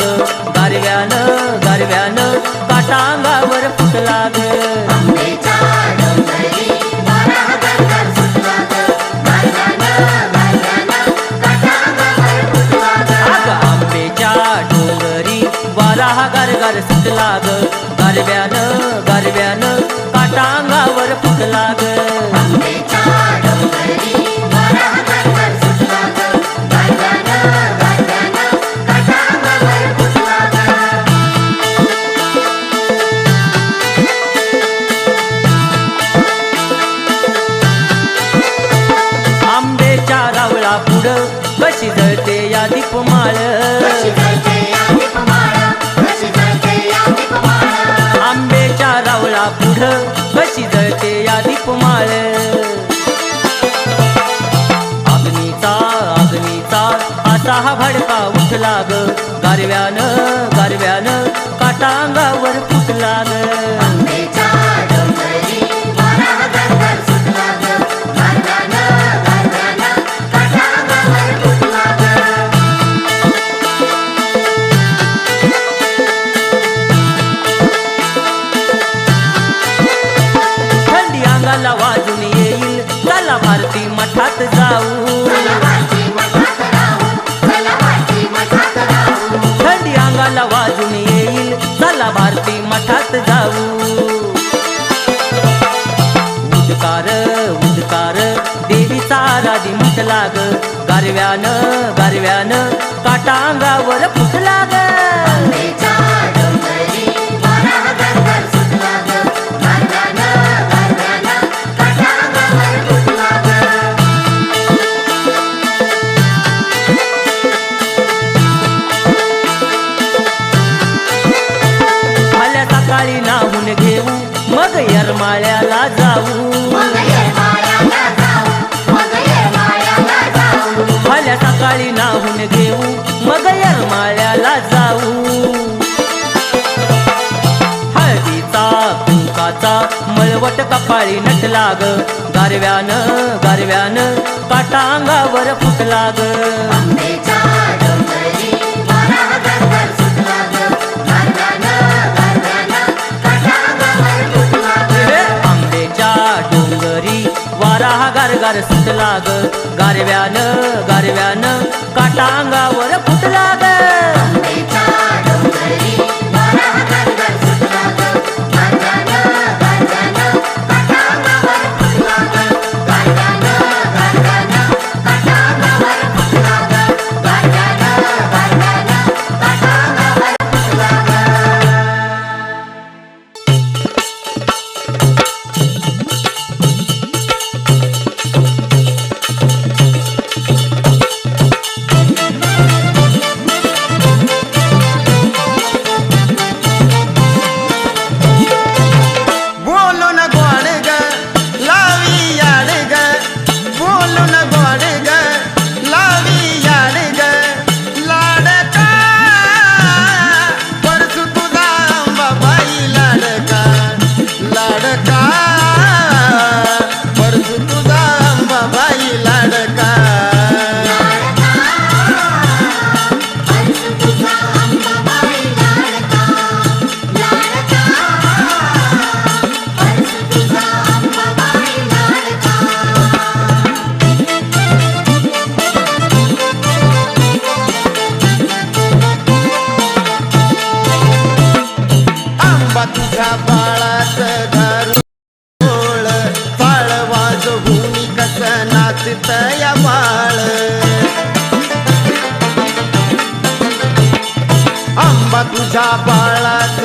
ग गारव्यानं गारव्यानं काटांगावर फुटला ग फुटला ग गारव्यानं गारव्यानं काटांगावर फुटलाग सकाळी नाहून घेऊ मग यरमाळ्याला जाऊ. हळदीचा कुंकाचा मळवट कपाळी नट लाग. गारव्यानं गारव्यानं काटा अंगावर फुटला गार सुटला ग गारव्यानं गारव्यानं काटांगावर फुट सीतया माळ आंबा तुझ्या बाळात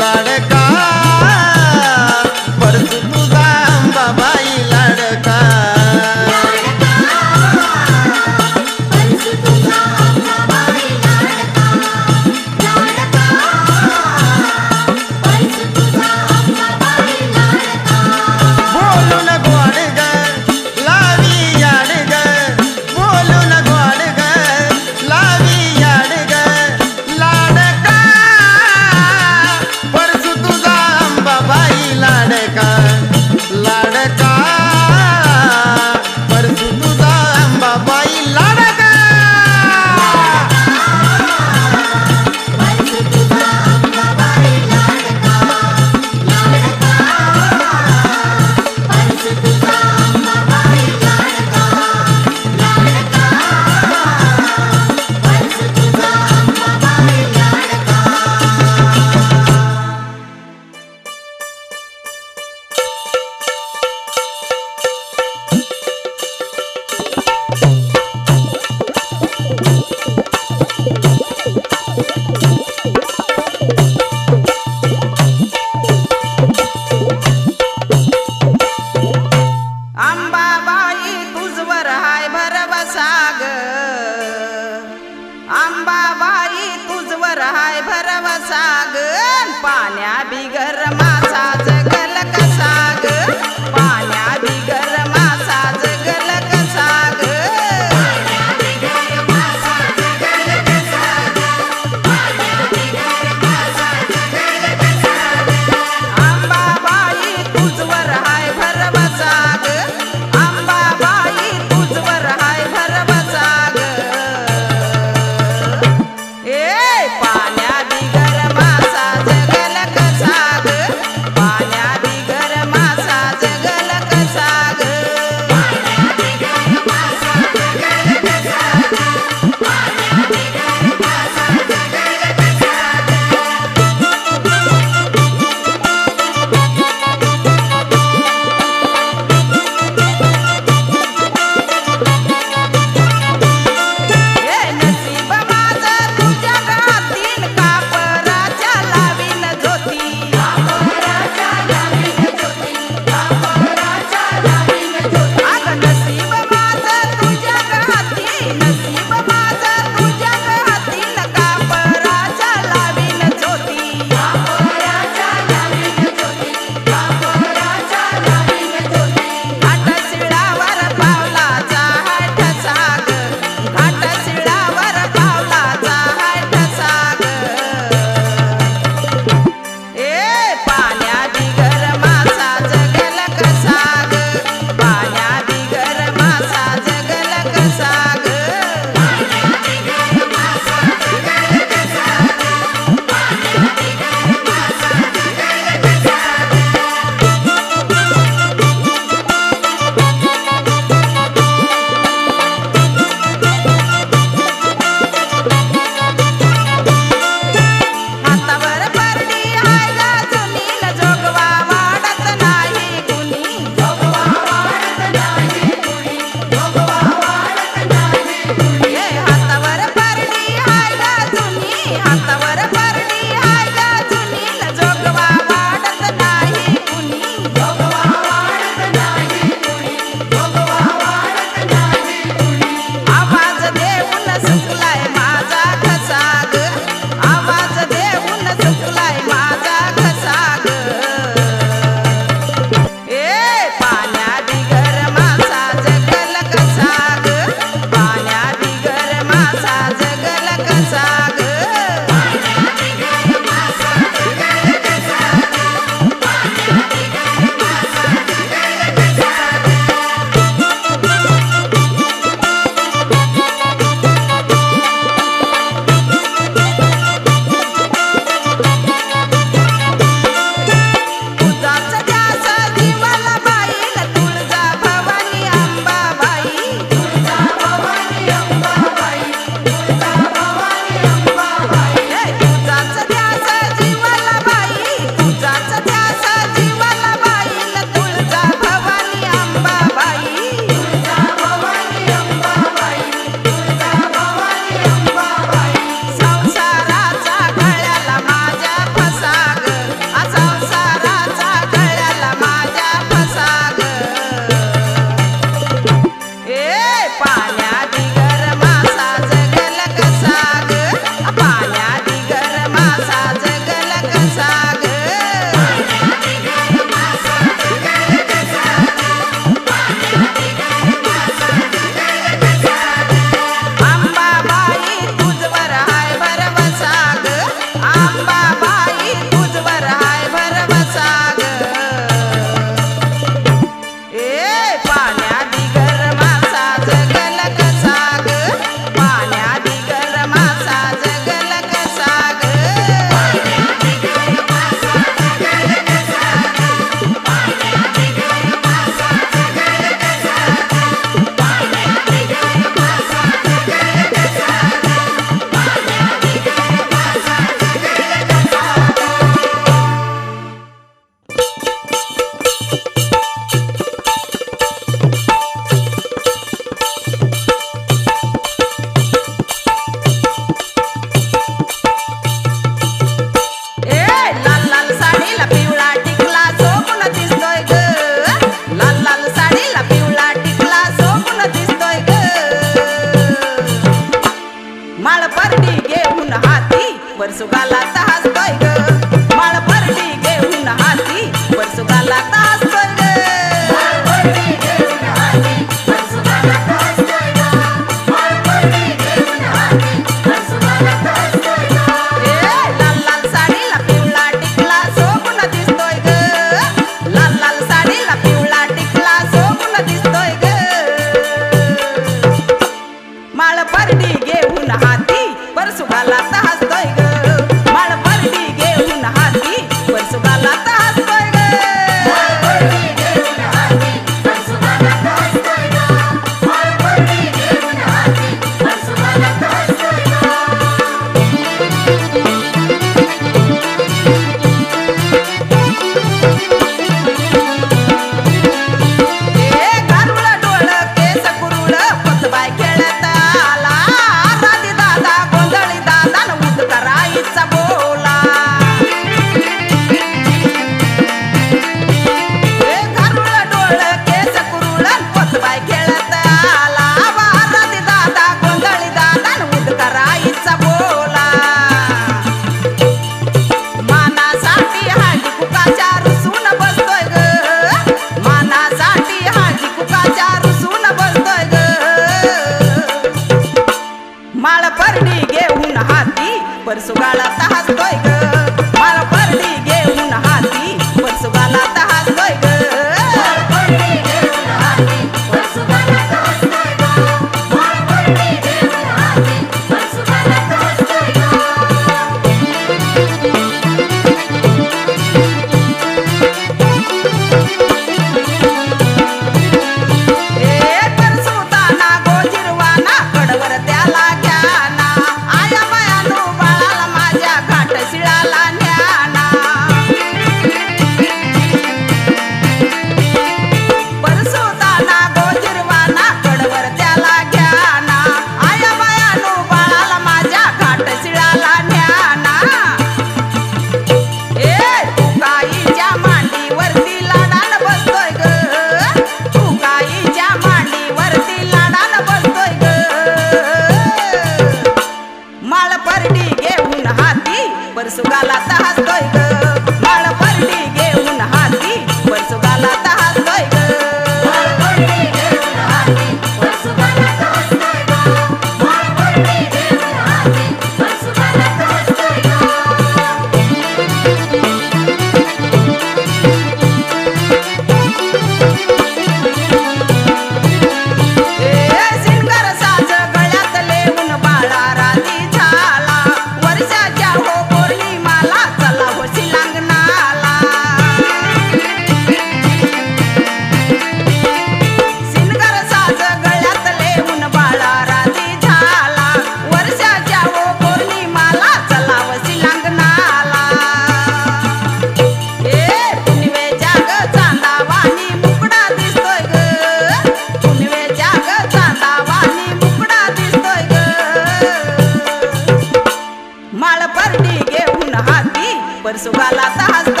माळ परडी घेऊन हाती परसुबाला तास ग.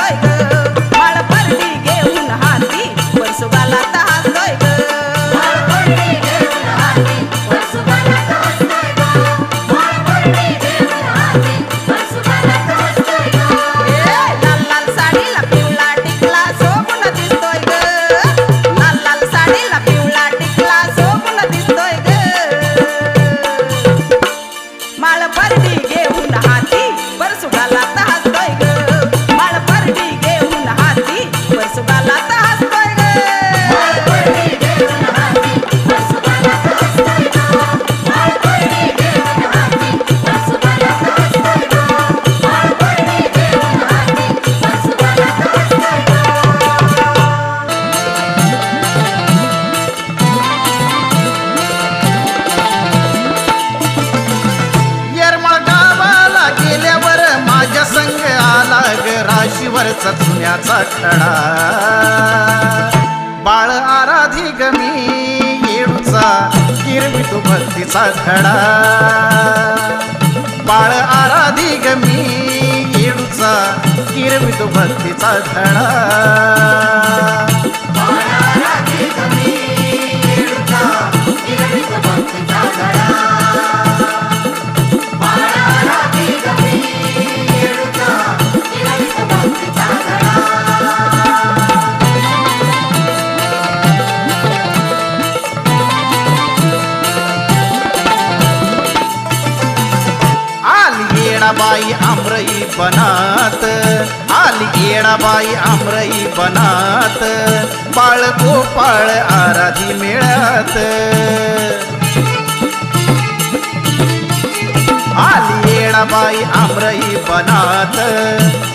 माळ परडी घेऊन हाती परसुबाला तहास नटळा बाळ आराधी गमी येडूचा गिरवी तू भक्तीचा धडा. बाळ आराधी गमी येडूचा गिरवी तू भक्तीचा धडा. येणाबाई आमरई बनात. आली येणाबाई आमरई बनात. बाळ गोपाळ आराधी मिळत. आली येणाबाई आमरई बनात.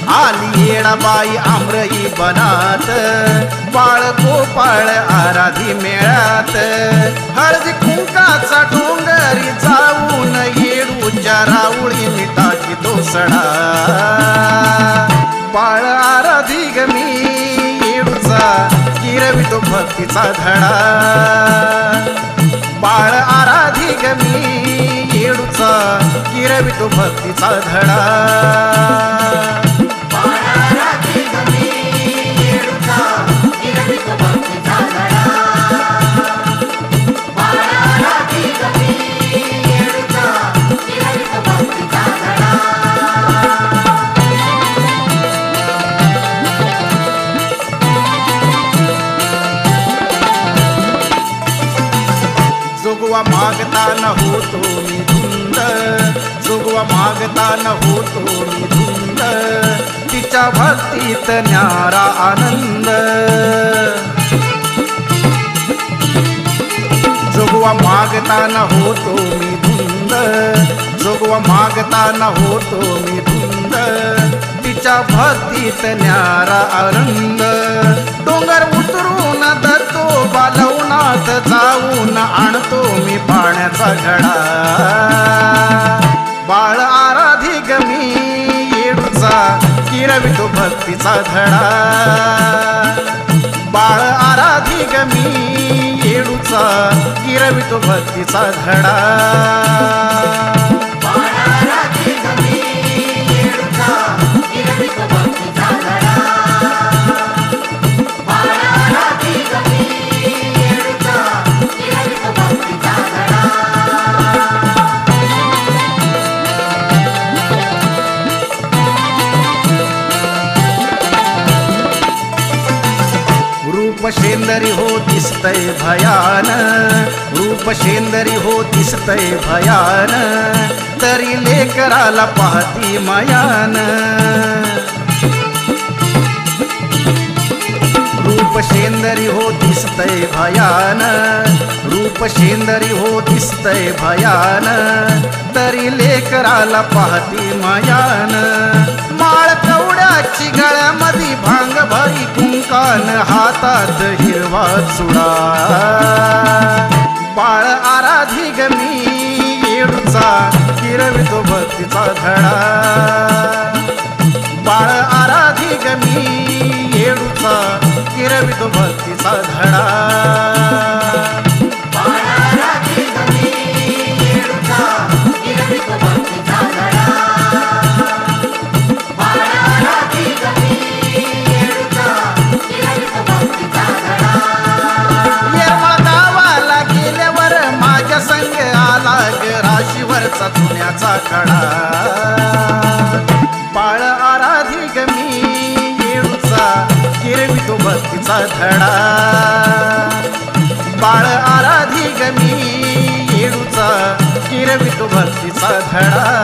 आली येणाबाई आमरई बनात. बाळ गोपाळ आराधी मिळत. हळदी कुंकाचा डोंगरी जाऊन येडूच्या राऊळी मिठाची दोसडा बाळ आराधी गमी येडूचा किरवितो भक्तीचा धडा. बाळ आराधी गमी येडूचा किरवितो भक्तीचा धडा. भक्तीत न्यारा आनंद. जोगवा मागता न होतो मी धुंद. जोगवा मागता न होतो मी धुंद. तिच्या भक्तीत न्यारा आनंद. डोंगर उतरून दत्तो बालवनात जाऊन आणतो मी पाण्याचा घडा. भक्तीचा धडा. बाळ आराधी गमी येडूचा किरवितो भक्तीचा धडा. शेंदरी हो दिसतय भयान. रूप शेंदरी हो दिसतय भयान. तरी लेकराला पाहती मयान. रूप शेंदरी हो दिसतय भयान. रूप शेंदरी हो दिसतय भयान. तरी लेकराला पाहती मयान. माळ गळ्यामध्ये भांग भरी कुंकान हातात हिरवा चुडा. बाळ आराधी गमी येडूचा किरवितो भक्तीचा धडा. बाळ आराधी गमी येडूचा किरवितो भक्तीचा धडा. धडा. बाळ आराधी गमी येडूचा किरवितो भक्तीचा धडा.